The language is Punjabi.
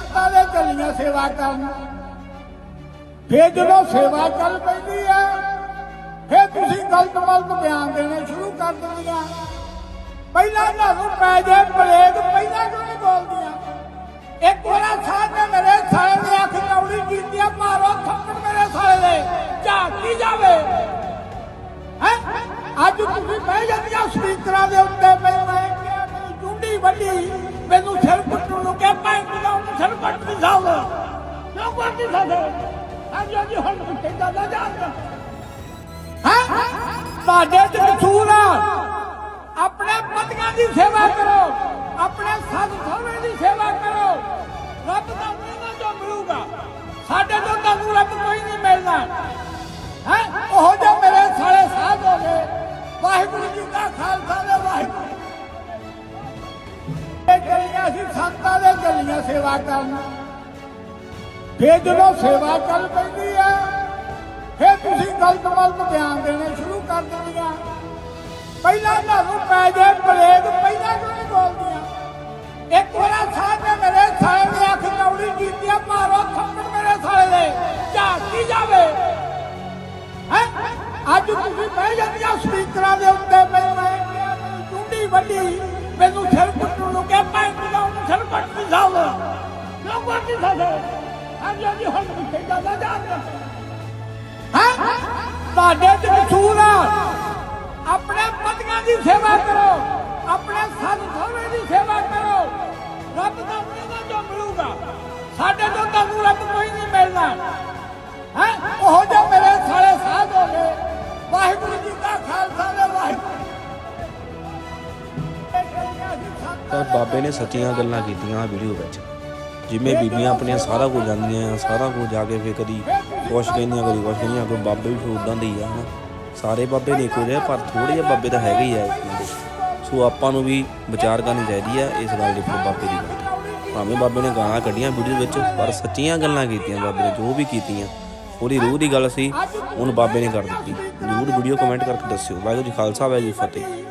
ਸੰਤਾਂ ਦੇ ਚੱਲੀਆਂ ਸੇਵਾ ਕਰਨ। ਫੇਰ ਜਦੋਂ ਸੇਵਾ ਚੱਲ ਪੈਂਦੀ ਆ, ਫੇਰ ਤੁਸੀਂ ਗਲਤ ਮਲਤ ਬਿਆਨ ਦੇਣੇ ਸ਼ੁਰੂ ਕਰ ਦਿੰਦੀਆਂ। ਪਹਿਲਾਂ ਇਹਨਾਂ ਪੈ ਜੇ ਬਲੇਡ ਪਹਿਲਾਂ ਕਿਉਂ ਨਹੀਂ ਬੋਲਦੀਆਂ? ਇੱਕ ਵਾਰਾ ਸਾਹ ਮੇਰੇ ਸਾਲੇ ਦੀ ਅੱਖ ਚੌੜੀ ਕੀਤੀ ਆ, ਮਾਰੋ ਥੱਪੜ ਮੇਰੇ ਸਾਲੇ ਦੇ, ਝਾਕੀ ਜਾਵੇ? ਹੈ? ਅੱਜ ਤੁਸੀਂ ਬਹਿ ਜਾਂਦੀਆਂ ਸਪੀਕਰਾਂ ਦੇ ਉੱਤੇ ਮੈਂ ਮੈਂ ਕਿਹਾ ਮੇਰੀ ਚੁੰਡੀ ਵੱਡੀ ਮੈਨੂੰ ਸਿਰ ਕੁੱਟਣ ਨੂੰ ਸਿਰ ਕਿਉਂ ਕੱਟ ਨਹੀਂ ਸਕਦਾ ਅੱਜ ਹੁਣ ਕਿੱਦਾਂ ਦਾ। ਜਾਂਦਾ ਹੈ? ਤੁਹਾਡੇ ਚ ਕਸੂਰ ਆ। ਆਪਣੇ ਪਤੀਆਂ ਦੀ ਸੇਵਾ ਕਰੋ। ਆਪਣੇ ਸੱਸ ਸਹੁਰੇ ਦੀ ਸੇਵਾ ਕਰੋ। ਰੱਬ ਦਾ ਮਿਲਣਾ ਜੋ ਮਿਲੂਗਾ ਸਾਡੇ ਤੋਂ ਤੁਹਾਨੂੰ ਰੱਬ ਕੋਈ ਨਹੀਂ ਮਿਲਣਾ ਹੈ? ਉਹ ਜੋ ਮੇਰੇ ਸਾਲੇ ਸਾਧ ਹੋ ਗਏ। ਵਾਹਿਗੁਰੂ ਜੀ ਦਾ ਖਾਲਸਾ ਤੇ ਵਾਹਿਗੁਰੂ। ਇਹ ਚੱਲੀਆਂ ਸੀ ਸੰਤਾਂ ਦੇ ਚੱਲੀਆਂ ਸੇਵਾ ਕਰਨ। ਫਿਰ ਜਦੋਂ ਸੇਵਾ ਚੱਲ ਪੈਂਦੀ ਹੈ ਫਿਰ ਤੁਸੀਂ ਗਲਤ ਗਲਤ ਬਿਆਨ ਦੇਣੇ ਸ਼ੁਰੂ ਕਰ ਦਿੰਦੀਆਂ ਪਹਿਲਾਂ ਇਹਨਾਂ ਪੈ ਜੇ ਬਲੇਡ ਪਹਿਲਾਂ ਕਿਉਂ ਨਹੀਂ ਬੋਲਦੀਆਂ? ਇੱਕ ਵਾਰਾ ਸਾਹ ਨੇ ਮੇਰੇ ਸਾਲੇ ਦੀ ਅੱਖ ਚੌੜੀ ਕੀਤੀ ਆ ਮਾਰੋ ਥੱਪੜ ਮੇਰੇ ਸਾਲੇ ਦੇ ਝਾਕੀ ਜਾਵੇ? ਹੈ? ਅੱਜ ਤੁਸੀਂ ਬਹਿ ਜਾਂਦੀਆਂ ਸਪੀਕਰਾਂ ਦੇ ਉੱਤੇ ਮੈਂ ਮੈਂ ਕਿਹਾ ਮੇਰੀ ਚੁੰਡੀ ਵੱਡੀ ਮੈਨੂੰ ਸਿਰ ਕੁੱਟਣ ਨੂੰ ਕਿਹਾ, ਮੈਂ ਕਿਉਂ ਸਿਰ ਕੱਟ ਨਹੀਂ ਸਕਦਾ ਕਿਉਂ ਕੱਟ ਨਹੀਂ ਸਕਦਾ ਅੱਜ ਅੱਜ ਹੁਣ ਕਿੱਦਾਂ ਦਾ ਜਾਂਦਾ ਹੈ? ਤੁਹਾਡੇ ਚ ਕਸੂਰ ਆ। ਆਪਣੇ ਪਤੀਆਂ ਦੀ ਸੇਵਾ ਕਰੋ। ਆਪਣੇ ਸੱਸ ਸਹੁਰੇ ਦੀ ਸੇਵਾ ਕਰੋ। ਰੱਬ ਦਾ ਮਿਲਣਾ ਜੋ ਮਿਲੂਗਾ, ਸਾਡੇ ਤੋਂ ਤੁਹਾਨੂੰ ਰੱਬ ਕੋਈ ਨਹੀਂ ਮਿਲਣਾ। ਹੈ? ਉਹ ਜੋ ਮੇਰੇ ਸਾਲੇ ਸਾਧ ਹੋ ਗਏ। ਵਾਹਿਗੁਰੂ ਜੀ ਦਾ ਖਾਲਸਾ ਤੇ ਵਾਹਿਗੁਰੂ। ਪਰ ਬਾਬੇ ਨੇ ਸੱਚੀਆਂ ਗੱਲਾਂ ਕੀਤੀਆਂ ਆ ਵੀਡੀਓ ਵਿੱਚ। ਜਿਵੇਂ ਬੀਬੀਆਂ ਆਪਣੀਆਂ ਸਾਰਾ ਕੁਝ ਜਾਂਦੀਆਂ ਆ, ਸਾਰਾ ਕੁਝ ਜਾ ਕੇ ਫੇ ਕਦੀ ਕੁਛ ਕਹਿੰਦੀਆਂ, ਕਦੀ ਕੁਛ ਕਹਿੰਦੀਆਂ, ਕੋਈ ਬਾਬੇ ਵੀ ਫਿਰ ਉਦਾਂ ਦੇ ਹੀ ਆ, ਹਨਾ। ਸਾਰੇ ਬਾਬੇ ਨੇ ਇੱਕੋ ਪਰ ਥੋੜੇ ਜਿਹਾ ਬਾਬੇ ਤਾਂ ਹੈਗੇ ਹੀ ਆ ਇੱਕ ਦੇ ਸੋ ਆਪਾਂ ਨੂੰ ਵੀ ਵਿਚਾਰ ਕਰਨੀ ਚਾਹੀਦੀ ਆ ਇਸ ਗੱਲ ਦੇ ਉੱਪਰ ਬਾਬੇ ਦੀ ਗੱਲ। ਭਾਵੇਂ ਬਾਬੇ ਨੇ ਗਾਲਾਂ ਕੱਢੀਆਂ ਵੀਡੀਓ ਵਿੱਚ, ਪਰ ਸੱਚੀਆਂ ਗੱਲਾਂ ਕੀਤੀਆਂ ਬਾਬੇ ਨੇ, ਜੋ ਵੀ ਕੀਤੀਆਂ। ਉਹਦੀ ਰੂਹ ਦੀ ਗੱਲ ਸੀ, ਉਹਨੂੰ ਬਾਬੇ ਨੇ ਕਰ ਦਿੱਤੀ। ਜ਼ਰੂਰ ਵੀਡੀਓ ਕਮੈਂਟ ਕਰਕੇ ਦੱਸਿਓ। ਵਾਹਿਗੁਰੂ ਜੀ ਖਾਲਸਾ, ਵਾਹਿਗੁਰੂ ਜੀ ਫਤਿਹ।